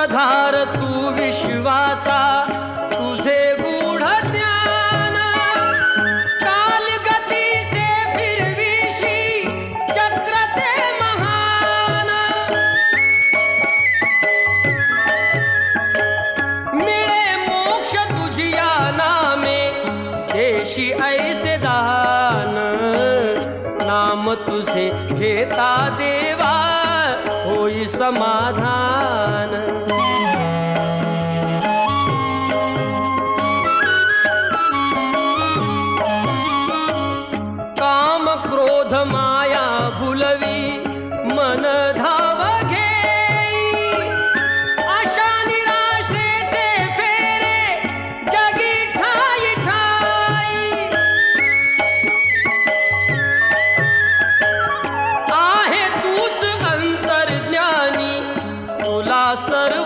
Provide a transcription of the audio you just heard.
आधार तू विश्वाचा तुझे गूढ ज्ञान. काल गतीचे फिरविशी चक्र ते महान. मिळे मोक्ष तुझी या नामे देशी ऐसे दान. नाम तुझे घेता देव कोई समाधान। काम क्रोध माया भुलवी मन सर्व